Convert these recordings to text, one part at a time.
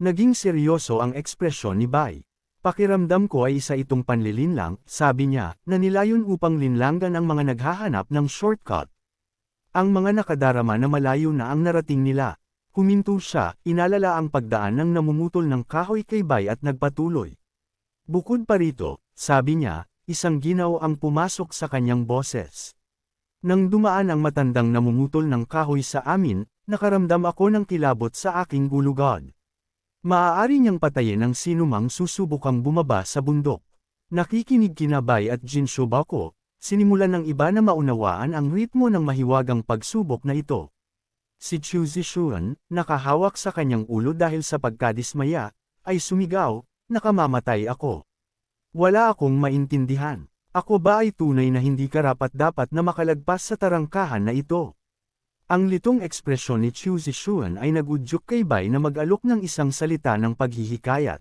Naging seryoso ang ekspresyon ni Bai. Pakiramdam ko ay isa itong panlilinlang, sabi niya, na nilayon upang linlangan ang mga naghahanap ng shortcut. Ang mga nakadarama na malayo na ang narating nila. Huminto siya, inalala ang pagdaan ng namumutol ng kahoy kay Bai at nagpatuloy. Bukod pa rito, sabi niya, isang ginaw ang pumasok sa kanyang boses. Nang dumaan ang matandang namumutol ng kahoy sa amin, nakaramdam ako ng kilabot sa aking gulugod. Maaari niyang patayin ang sinumang susubukang bumaba sa bundok. Nakikinig kinabay at Jinshoba ko, sinimulan ng iba na maunawaan ang ritmo ng mahiwagang pagsubok na ito. Si Chu Zishuan, nakahawak sa kanyang ulo dahil sa pagkadismaya, ay sumigaw, nakamamatay ako. Wala akong maintindihan. Ako ba ay tunay na hindi karapat-dapat na makalagpas sa tarangkahan na ito? Ang litong ekspresyon ni Chu Zishuan ay nagudyok kay Bai na mag-alok ng isang salita ng paghihikayat.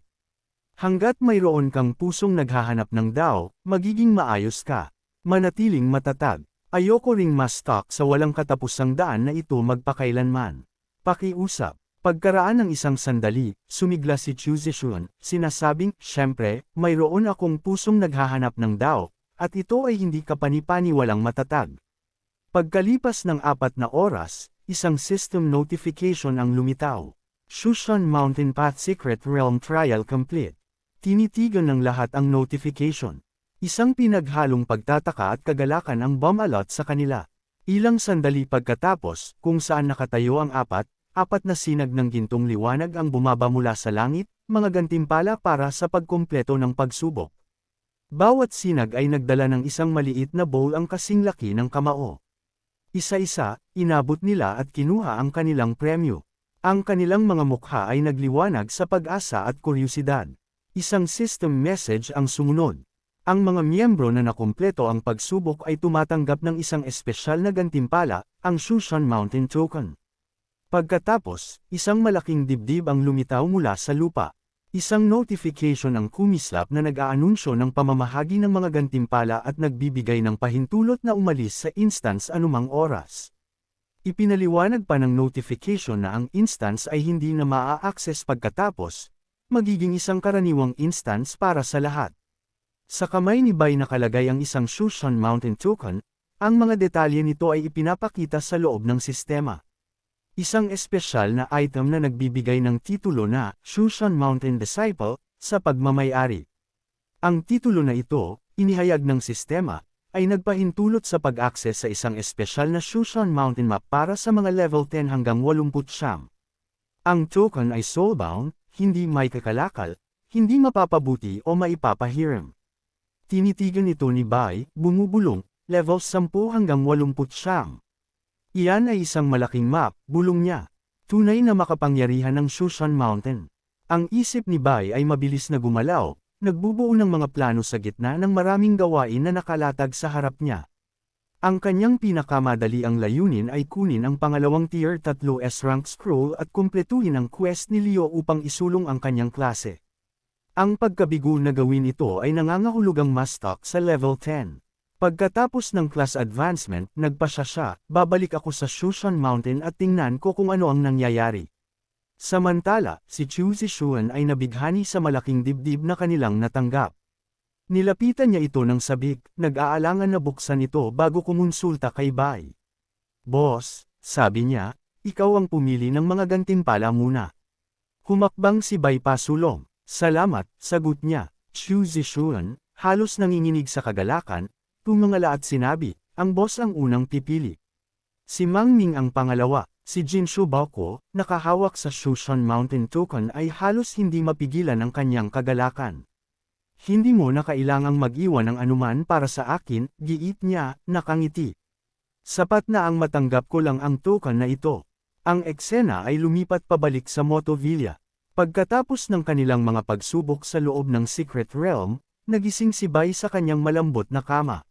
Hanggat mayroon kang pusong naghahanap ng dao, magiging maayos ka. Manatiling matatag. Ayoko ring ma-stuck sa walang katapusang daan na ito magpakailanman. Pakiusap. Pagkaraan ng isang sandali, sumigla si Chu Zishuan, sinasabing, syempre, mayroon akong pusong naghahanap ng dao, at ito ay hindi kapanipani walang matatag. Pagkalipas ng apat na oras, isang system notification ang lumitaw. Shushan Mountain Path Secret Realm Trial Complete. Tinitigan ng lahat ang notification. Isang pinaghalong pagtataka at kagalakan ang bomb alert sa kanila. Ilang sandali pagkatapos, kung saan nakatayo ang apat, apat na sinag ng gintong liwanag ang bumaba mula sa langit, mga gantimpala para sa pagkumpleto ng pagsubok. Bawat sinag ay nagdala ng isang maliit na bowl ang kasing laki ng kamao. Isa-isa, inabot nila at kinuha ang kanilang premyo. Ang kanilang mga mukha ay nagliwanag sa pag-asa at kuryusidad. Isang system message ang sumunod. Ang mga miyembro na nakumpleto ang pagsubok ay tumatanggap ng isang espesyal na gantimpala, ang Shushan Mountain Token. Pagkatapos, isang malaking dibdib ang lumitaw mula sa lupa. Isang notification ang kumislap na nag-aanunsyo ng pamamahagi ng mga gantimpala at nagbibigay ng pahintulot na umalis sa instance anumang oras. Ipinaliwanag pa ng notification na ang instance ay hindi na maa-access pagkatapos, magiging isang karaniwang instance para sa lahat. Sa kamay ni Bai nakalagay ang isang Shushan Mountain Token, ang mga detalye nito ay ipinapakita sa loob ng sistema. Isang espesyal na item na nagbibigay ng titulo na Shushan Mountain Disciple sa pagmamayari. Ang titulo na ito, inihayag ng sistema, ay nagpahintulot sa pag-access sa isang espesyal na Shushan Mountain Map para sa mga level 10 hanggang 80 siyam. Ang token ay soulbound, hindi may kakalakal, hindi mapapabuti o maipapahiram. Tinitigan ito ni Bai, bumubulong, level 10 hanggang 80 siyam. Iyan ay isang malaking map, bulong niya. Tunay na makapangyarihan ng Shushan Mountain. Ang isip ni Bai ay mabilis na gumalaw, nagbubuo ng mga plano sa gitna ng maraming gawain na nakalatag sa harap niya. Ang kanyang pinakamadali ang layunin ay kunin ang pangalawang tier 3 S-rank scroll at kumpletuhin ang quest ni Leo upang isulong ang kanyang klase. Ang pagkabigo na gawin ito ay nangangahulugang mastock sa level 10. Pagkatapos ng class advancement, nagpasya siya, babalik ako sa Shushan Mountain at tingnan ko kung ano ang nangyayari. Samantala, si Chu Zishuan ay nabighani sa malaking dibdib na kanilang natanggap. Nilapitan niya ito ng sabik, nag-aalangan na buksan ito bago kumonsulta kay Bai. Boss, sabi niya, ikaw ang pumili ng mga gantimpala muna. Humakbang si Bai pasulong. Salamat, sagot niya. Chu Zishuan, halos nanginginig sa kagalakan, Tumangala at sinabi, ang boss ang unang pipili. Si Mang Ming ang pangalawa, si Jin Shubako, nakahawak sa Shushan Mountain Token ay halos hindi mapigilan ang kanyang kagalakan. Hindi mo na kailangang mag-iwan ng anuman para sa akin, giit niya, nakangiti. Sapat na ang matanggap ko lang ang token na ito. Ang eksena ay lumipat pabalik sa Motovilla. Pagkatapos ng kanilang mga pagsubok sa loob ng Secret Realm, nagising si Bai sa kanyang malambot na kama.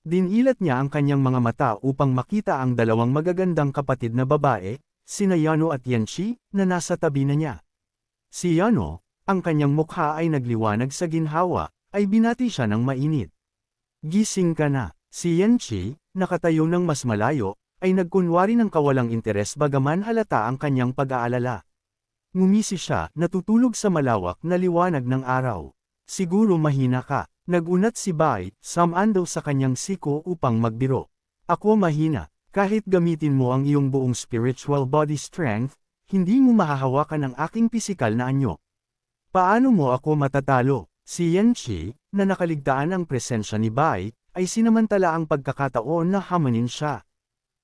Dinilat niya ang kanyang mga mata upang makita ang dalawang magagandang kapatid na babae, sina Yano at Yanchi, na nasa tabi na niya. Si Yano, ang kanyang mukha ay nagliwanag sa ginhawa, ay binati siya ng mainit. Gising ka na, si Yanchi, nakatayo ng mas malayo, ay nagkunwari ng kawalang interes bagaman halata ang kanyang pag-aalala. Ngumisi siya, natutulog sa malawak na liwanag ng araw. Siguro mahina ka. Nagunat si Bai, samando sa kanyang siko upang magbiro. Ako mahina. Kahit gamitin mo ang iyong buong spiritual body strength, hindi mo mahahawakan ang aking pisikal na anyo. Paano mo ako matatalo? Si Yan na nakaligtaan ang presensya ni Bai, ay sinamantala ang pagkakataon na hamanin siya.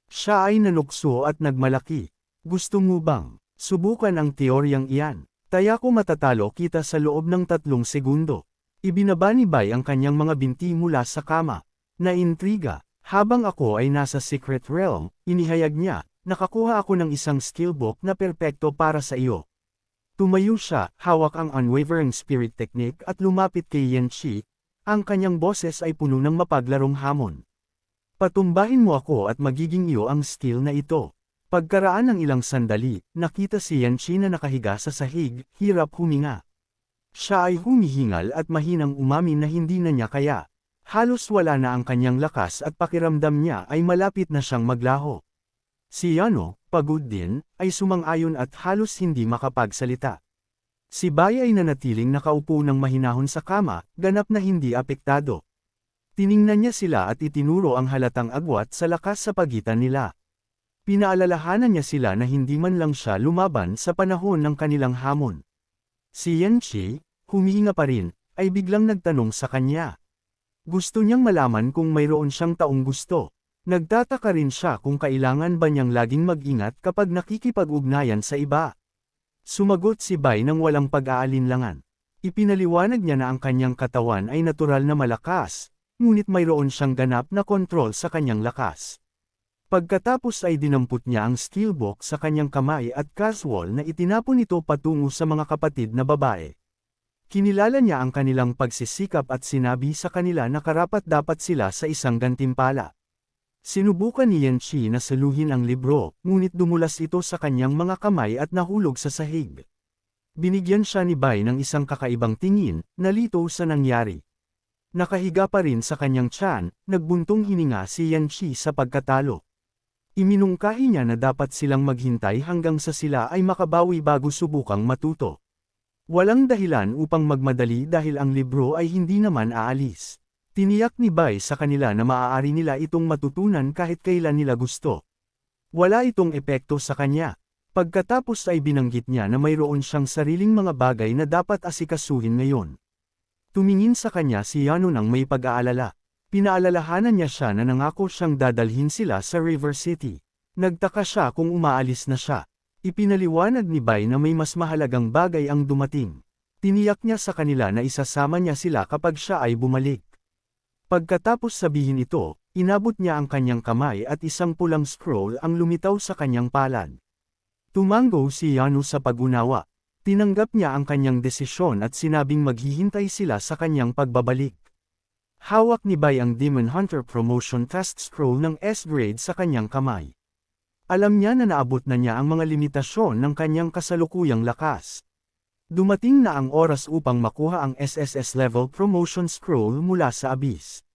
Siya ay nanukso at nagmalaki. Gusto mo bang subukan ang teoryang iyan? Taya ko matatalo kita sa loob ng tatlong segundo. Ibinaba ni Bai ang kanyang mga binti mula sa kama. Naintriga, habang ako ay nasa secret realm, inihayag niya, nakakuha ako ng isang skill book na perpekto para sa iyo. Tumayo siya, hawak ang unwavering spirit technique at lumapit kay Yan Chi, ang kanyang boses ay puno ng mapaglarong hamon. Patumbahin mo ako at magiging iyo ang skill na ito. Pagkaraan ng ilang sandali, nakita si Yan Chi na nakahiga sa sahig, hirap huminga. Siya ay humihingal at mahinang umamin na hindi na niya kaya. Halos wala na ang kanyang lakas at pakiramdam niya ay malapit na siyang maglaho. Si Yano, pagod din, ay sumang-ayon at halos hindi makapagsalita. Si Bai ay nanatiling nakaupo ng mahinahon sa kama, ganap na hindi apektado. Tiningnan niya sila at itinuro ang halatang agwat sa lakas sa pagitan nila. Pinaalalahanan niya sila na hindi man lang siya lumaban sa panahon ng kanilang hamon. Si Yan Chi, humihinga pa rin, ay biglang nagtanong sa kanya. Gusto niyang malaman kung mayroon siyang taong gusto. Nagtataka rin siya kung kailangan ba niyang laging mag-ingat kapag nakikipag-ugnayan sa iba. Sumagot si Bai nang walang pag-aalinlangan. Ipinaliwanag niya na ang kanyang katawan ay natural na malakas, ngunit mayroon siyang ganap na kontrol sa kanyang lakas. Pagkatapos ay dinampot niya ang steelbook sa kanyang kamay at casual na itinapon ito patungo sa mga kapatid na babae. Kinilala niya ang kanilang pagsisikap at sinabi sa kanila na karapat dapat sila sa isang gantimpala. Sinubukan ni Yan Chi na saluhin ang libro, ngunit dumulas ito sa kanyang mga kamay at nahulog sa sahig. Binigyan siya ni Bai ng isang kakaibang tingin, nalito sa nangyari. Nakahiga pa rin sa kanyang tiyan, nagbuntong hininga si Yan Chi sa pagkatalo. Iminungkahi niya na dapat silang maghintay hanggang sa sila ay makabawi bago subukang matuto. Walang dahilan upang magmadali dahil ang libro ay hindi naman aalis. Tiniyak ni Bai sa kanila na maaari nila itong matutunan kahit kailan nila gusto. Wala itong epekto sa kanya. Pagkatapos ay binanggit niya na mayroon siyang sariling mga bagay na dapat asikasuhin ngayon. Tumingin sa kanya si Yano nang may pag-aalala. Pinaalalahanan niya siya na nangako siyang dadalhin sila sa River City. Nagtaka siya kung umaalis na siya. Ipinaliwanag ni Bai na may mas mahalagang bagay ang dumating. Tiniyak niya sa kanila na isasama niya sila kapag siya ay bumalik. Pagkatapos sabihin ito, inabot niya ang kanyang kamay at isang pulang scroll ang lumitaw sa kanyang palad. Tumango si Yano sa pagunawa. Tinanggap niya ang kanyang desisyon at sinabing maghihintay sila sa kanyang pagbabalik. Hawak ni Bai ang Demon Hunter Promotion Test Scroll ng S-grade sa kanyang kamay. Alam niya na naabot na niya ang mga limitasyon ng kanyang kasalukuyang lakas. Dumating na ang oras upang makuha ang SSS Level Promotion Scroll mula sa Abyss.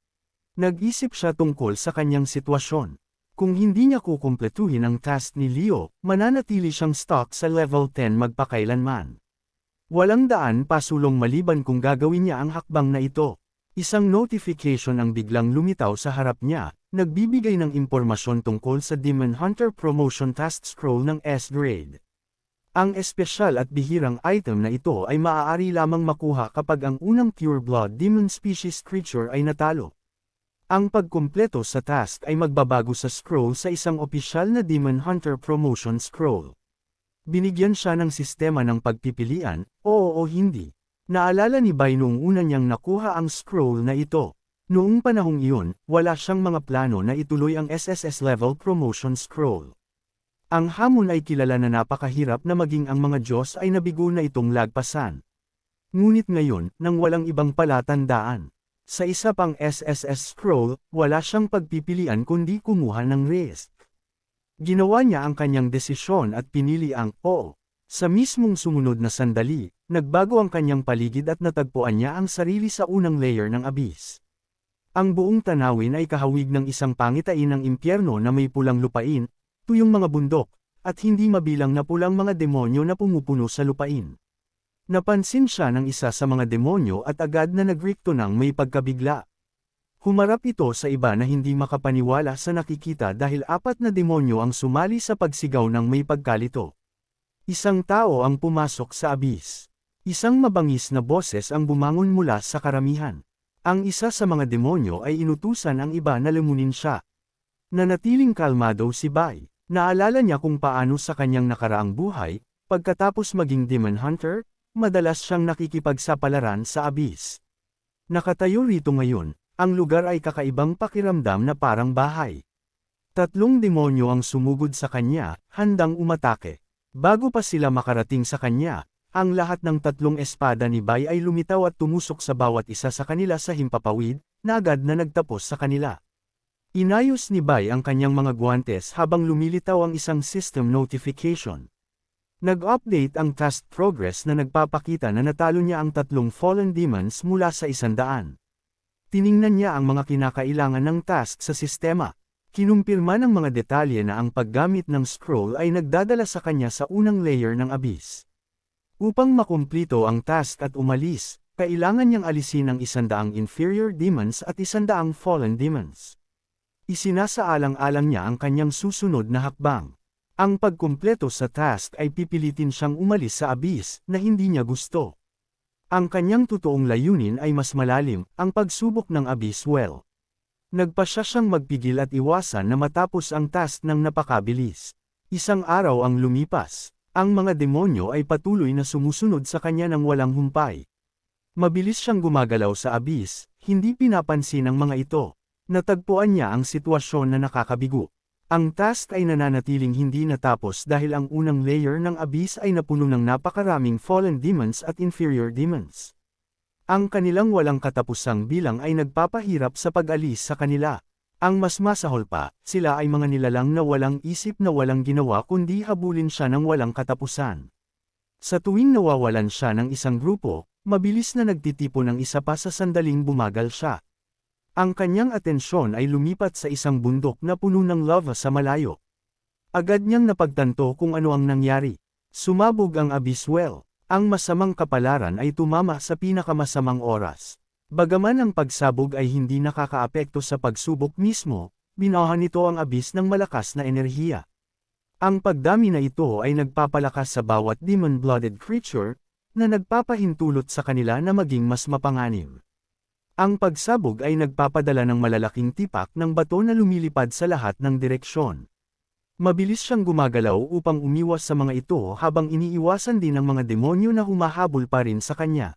Nag-isip siya tungkol sa kanyang sitwasyon. Kung hindi niya kukumpletuhin ang task ni Leo, mananatili siyang stock sa level 10 magpakailanman. Walang daan pasulong maliban kung gagawin niya ang hakbang na ito. Isang notification ang biglang lumitaw sa harap niya, nagbibigay ng impormasyon tungkol sa Demon Hunter Promotion Task Scroll ng S-Grade. Ang espesyal at bihirang item na ito ay maaari lamang makuha kapag ang unang Pure Blood Demon Species creature ay natalo. Ang pagkumpleto sa task ay magbabago sa scroll sa isang opisyal na Demon Hunter Promotion Scroll. Binigyan siya ng sistema ng pagpipilian, oo o hindi. Naalala ni Bai noong una niyang nakuha ang scroll na ito. Noong panahong iyon, wala siyang mga plano na ituloy ang SSS level promotion scroll. Ang hamon ay kilala na napakahirap na maging ang mga Diyos ay nabigo na itong lagpasan. Ngunit ngayon, nang walang ibang palatandaan. Sa isa pang SSS scroll, wala siyang pagpipilian kundi kumuha ng risk. Ginawa niya ang kanyang desisyon at pinili ang Oo. Sa mismong sumunod na sandali, nagbago ang kanyang paligid at natagpuan niya ang sarili sa unang layer ng abyss. Ang buong tanawin ay kahawig ng isang pangitain ng impyerno na may pulang lupain, tuyong mga bundok, at hindi mabilang na pulang mga demonyo na pumupuno sa lupain. Napansin siya ng isa sa mga demonyo at agad na nagrikto ng may pagkabigla. Humarap ito sa iba na hindi makapaniwala sa nakikita dahil apat na demonyo ang sumali sa pagsigaw ng may pagkalito. Isang tao ang pumasok sa abis. Isang mabangis na boses ang bumangon mula sa karamihan. Ang isa sa mga demonyo ay inutusan ang iba na lumunin siya. Nanatiling kalmado si Bai. Naalala niya kung paano sa kanyang nakaraang buhay, pagkatapos maging demon hunter, madalas siyang nakikipagsapalaran sa abis. Nakatayo rito ngayon, ang lugar ay kakaibang pakiramdam na parang bahay. Tatlong demonyo ang sumugod sa kanya, handang umatake. Bago pa sila makarating sa kanya, ang lahat ng tatlong espada ni Bai ay lumitaw at tumusok sa bawat isa sa kanila sa himpapawid, na agad na nagtapos sa kanila. Inayos ni Bai ang kanyang mga guwantes habang lumilitaw ang isang system notification. Nag-update ang task progress na nagpapakita na natalo niya ang tatlong fallen demons mula sa isandaan. Tiningnan niya ang mga kinakailangan ng task sa sistema. Kinumpirma ng mga detalye na ang paggamit ng scroll ay nagdadala sa kanya sa unang layer ng abyss. Upang makumplito ang task at umalis, kailangan niyang alisin ang isandaang inferior demons at isandaang fallen demons. Isinasaalang-alang niya ang kanyang susunod na hakbang. Ang pagkumpleto sa task ay pipilitin siyang umalis sa abyss na hindi niya gusto. Ang kanyang totoong layunin ay mas malalim, ang pagsubok ng abyss well. Nagpa siya siyang magpigil at iwasan na matapos ang task ng napakabilis. Isang araw ang lumipas. Ang mga demonyo ay patuloy na sumusunod sa kanya ng walang humpay. Mabilis siyang gumagalaw sa abyss, hindi pinapansin ng mga ito. Natagpuan niya ang sitwasyon na nakakabigo. Ang task ay nananatiling hindi natapos dahil ang unang layer ng abyss ay napuno ng napakaraming fallen demons at inferior demons. Ang kanilang walang katapusang bilang ay nagpapahirap sa pag-alis sa kanila. Ang mas masahol pa, sila ay mga nilalang na walang isip na walang ginawa kundi habulin siya ng walang katapusan. Sa tuwing nawawalan siya ng isang grupo, mabilis na nagtitipo ng isa pa sa sandaling bumagal siya. Ang kanyang atensyon ay lumipat sa isang bundok na puno ng lava sa malayo. Agad niyang napagtanto kung ano ang nangyari. Sumabog ang abyss. Ang masamang kapalaran ay tumama sa pinakamasamang oras. Bagaman ang pagsabog ay hindi nakakaapekto sa pagsubok mismo, binahan nito ang abyss ng malakas na enerhiya. Ang pagdami na ito ay nagpapalakas sa bawat demon-blooded creature, na nagpapahintulot sa kanila na maging mas mapanganib. Ang pagsabog ay nagpapadala ng malalaking tipak ng bato na lumilipad sa lahat ng direksyon. Mabilis siyang gumagalaw upang umiwas sa mga ito habang iniiwasan din ng mga demonyo na humahabol pa rin sa kanya.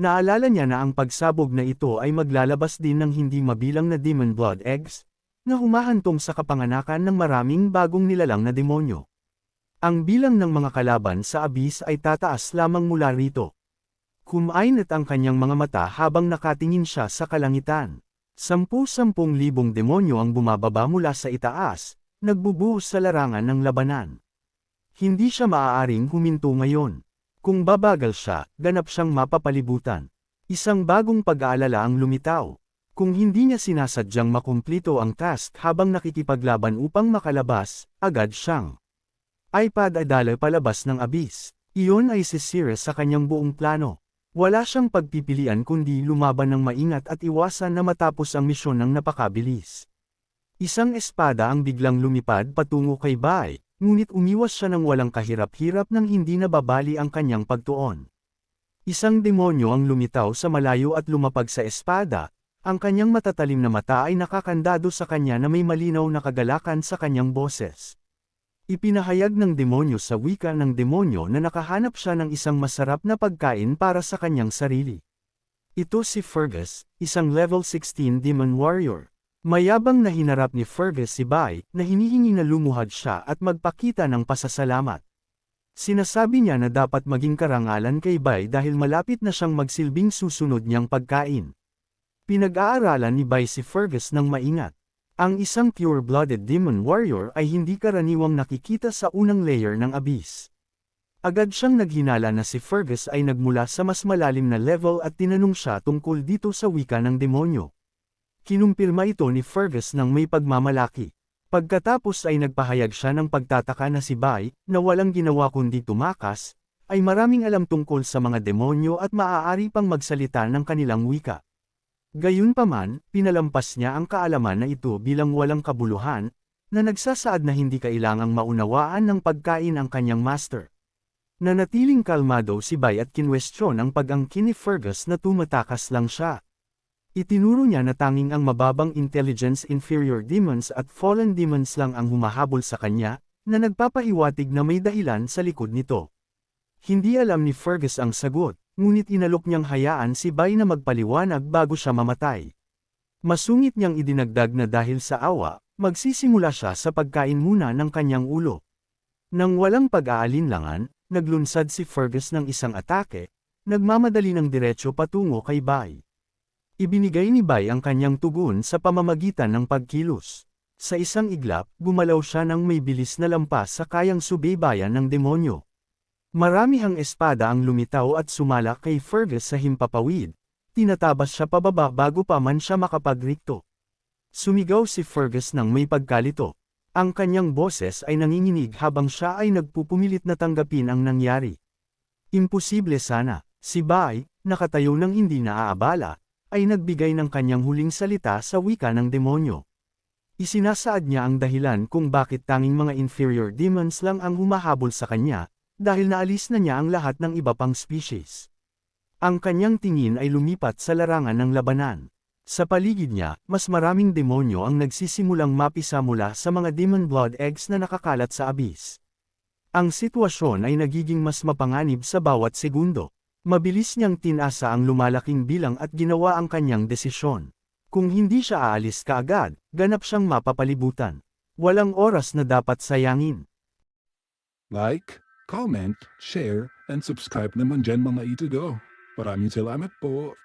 Naalala niya na ang pagsabog na ito ay maglalabas din ng hindi mabilang na demon blood eggs, na humahantong sa kapanganakan ng maraming bagong nilalang na demonyo. Ang bilang ng mga kalaban sa abyss ay tataas lamang mula rito. Kumainat ang kanyang mga mata habang nakatingin siya sa kalangitan. Sampu-sampung libong demonyo ang bumababa mula sa itaas, nagbubuhos sa larangan ng labanan. Hindi siya maaaring huminto ngayon. Kung babagal siya, ganap siyang mapapalibutan. Isang bagong pag-aalala ang lumitaw. Kung hindi niya sinasadyang makumplito ang task habang nakikipaglaban upang makalabas, agad siyang iPad adala palabas ng abyss. Iyon ay si Sirius sa kanyang buong plano. Wala siyang pagpipilian kundi lumaban ng maingat at iwasan na matapos ang misyon ng napakabilis. Isang espada ang biglang lumipad patungo kay Bai, ngunit umiwas siya ng walang kahirap-hirap nang hindi nababali ang kanyang pagtuon. Isang demonyo ang lumitaw sa malayo at lumapag sa espada, ang kanyang matatalim na mata ay nakakandado sa kanya na may malinaw na kagalakan sa kanyang boses. Ipinahayag ng demonyo sa wika ng demonyo na nakahanap siya ng isang masarap na pagkain para sa kanyang sarili. Ito si Fergus, isang level 16 demon warrior. Mayabang na hinarap ni Fergus si Bai, na hinihingi na lumuhad siya at magpakita ng pasasalamat. Sinasabi niya na dapat maging karangalan kay Bai dahil malapit na siyang magsilbing susunod niyang pagkain. Pinag-aaralan ni Bai si Fergus ng maingat. Ang isang pure-blooded demon warrior ay hindi karaniwang nakikita sa unang layer ng abyss. Agad siyang naghinala na si Fergus ay nagmula sa mas malalim na level at tinanong siya tungkol dito sa wika ng demonyo. Kinumpirma ito ni Fergus ng may pagmamalaki. Pagkatapos ay nagpahayag siya ng pagtataka na si Bai, na walang ginawa kundi tumakas, ay maraming alam tungkol sa mga demonyo at maaari pang magsalita ng kanilang wika. Gayunpaman, pinalampas niya ang kaalaman na ito bilang walang kabuluhan, na nagsasaad na hindi kailangang maunawaan ng pagkain ang kanyang master. Nanatiling kalmado si Bai at kinwestiyon ang pag-angkin ni Fergus na tumatakas lang siya. Itinuro niya na tanging ang mababang intelligence inferior demons at fallen demons lang ang humahabol sa kanya, na nagpapahiwatig na may dahilan sa likod nito. Hindi alam ni Fergus ang sagot, ngunit inalok niyang hayaan si Bai na magpaliwanag bago siya mamatay. Masungit niyang idinagdag na dahil sa awa, magsisimula siya sa pagkain muna ng kanyang ulo. Nang walang pag-aalinlangan, naglunsad si Fergus ng isang atake, nagmamadali ng diretsyo patungo kay Bai. Ibinigay ni Bai ang kanyang tugon sa pamamagitan ng pagkilos. Sa isang iglap, gumalaw siya ng may bilis na lampas sa kayang subaybayan ng demonyo. Marami ang espada ang lumitaw at sumala kay Fergus sa himpapawid. Tinatabas siya pababa bago pa man siya makapagrikto. Sumigaw si Fergus ng may pagkalito. Ang kanyang boses ay nanginginig habang siya ay nagpupumilit na tanggapin ang nangyari. Imposible sana, si Bai, nakatayo ng hindi naaabala, ay nagbigay ng kanyang huling salita sa wika ng demonyo. Isinasaad niya ang dahilan kung bakit tanging mga inferior demons lang ang humahabol sa kanya, dahil naalis na niya ang lahat ng iba pang species. Ang kanyang tingin ay lumipat sa larangan ng labanan. Sa paligid niya, mas maraming demonyo ang nagsisimulang mapisa mula sa mga demon blood eggs na nakakalat sa abyss. Ang sitwasyon ay nagiging mas mapanganib sa bawat segundo. Mabilis niyang tinasa ang lumalaking bilang at ginawa ang kanyang desisyon. Kung hindi siya aalis kaagad, ganap siyang mapapalibutan. Walang oras na dapat sayangin. Like, comment, share, and subscribe naman dyan mga ito do. Maraming salamat po.